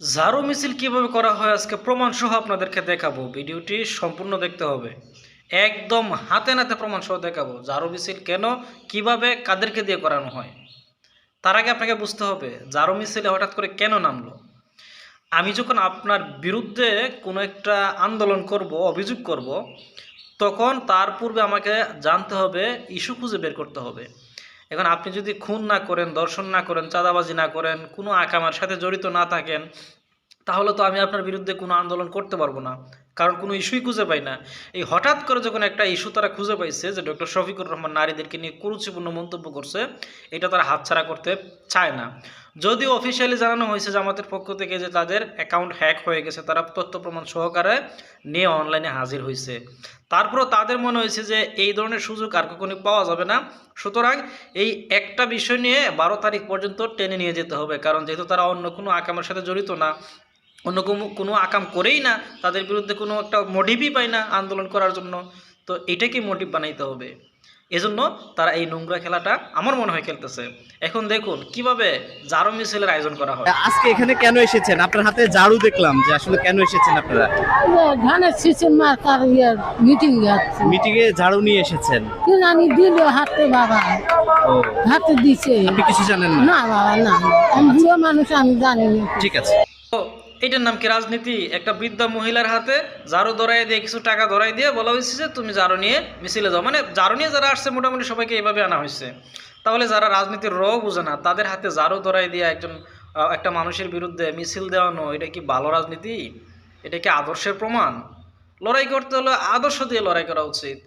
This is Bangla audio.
ঝাড়ু মিছিল কীভাবে করা হয় আজকে প্রমাণ সহ আপনাদেরকে দেখাবো। ভিডিওটি সম্পূর্ণ দেখতে হবে। একদম হাতে নাতে প্রমাণ সহ দেখাবো ঝাড়ু মিছিল কেন, কীভাবে, কাদেরকে দিয়ে করানো হয়। তার আগে আপনাকে বুঝতে হবে ঝাড়ু মিছিলে হঠাৎ করে কেন নামলো? আমি যখন আপনার বিরুদ্ধে কোনো একটা আন্দোলন করব, অভিযোগ করব, তখন তার পূর্বে আমাকে জানতে হবে, ইস্যু খুঁজে বের করতে হবে। এখন আপনি যদি খুন না করেন, দর্শন না করেন, চাঁদাবাজি না করেন, কোনো আকামার সাথে জড়িত না থাকেন, তাহলে তো আমি আপনার বিরুদ্ধে কোনো আন্দোলন করতে পারব না। কারণ কোনো ইস্যুই খুঁজে পাই না। এই হঠাৎ করে যখন একটা ইস্যু তারা খুঁজে পাইছে যে ডক্টর শফিকুর রহমান নারীদেরকে নিয়ে কুরুচিপূর্ণ মন্তব্য করছে, এটা তারা হাতছাড়া করতে চায় না। যদিও অফিসিয়ালি জানানো হয়েছে জামাতের পক্ষ থেকে যে তাদের অ্যাকাউন্ট হ্যাক হয়ে গেছে, তারা তথ্য প্রমাণ সহকারে নিয়ে অনলাইনে হাজির হয়েছে। তারপরও তাদের মনে হয়েছে যে এই ধরনের সুযোগ আর কখনই পাওয়া যাবে না। সুতরাং এই একটা বিষয় নিয়ে বারো তারিখ পর্যন্ত টেনে নিয়ে যেতে হবে, কারণ যেহেতু তারা অন্য কোনো আকামের সাথে জড়িত না অন্য কোনো কোনো আকাম করেই না তাদের বিরুদ্ধে কোনো একটা মোটিভই পায় না আন্দোলন করার জন্য। তো এটাকে মোটিভ বানাইতে হবে। এজন্য তারা এই নোংরা খেলাটা আমার মনে হয় খেলতেছে। এখন দেখুন কীভাবে জারো মিছিলের আয়োজন করা হয়। আজকে এখানে কেন এসেছেন? আপনার হাতে ঝাড়ু দেখলাম যে আসলে কেন এসেছেন আপনারা? ধানের সিসের মার্কার ইয়ে মিটিং যাচ্ছে। মিটিং এ ঝাড়ু নিয়ে এসেছেন? কি জানি দিল হাতে বাবা। ও। হাতে দিছে। আপনি কিছু জানেন না? না বাবা না। আমি বুড়ো মানুষ আমি জানি না। ঠিক আছে। এটার নাম কি রাজনীতি? একটা বৃদ্ধা মহিলার হাতে জারো ধরাই দিয়ে, কিছু টাকা ধরাই দিয়ে বলা হয়েছে যে তুমি জারো নিয়ে মিছিলে যাও। মানে জারো নিয়ে যারা আসছে, মোটামুটি সবাইকে এইভাবে আনা হয়েছে। তাহলে যারা রাজনীতির র বোঝে না, তাদের হাতে জারো ধরাই দিয়ে একজন একটা মানুষের বিরুদ্ধে মিছিল দেওয়ানো, এটা কি ভালো রাজনীতি? এটা কি আদর্শের প্রমাণ? লড়াই করতে হলে আদর্শ দিয়ে লড়াই করা উচিত।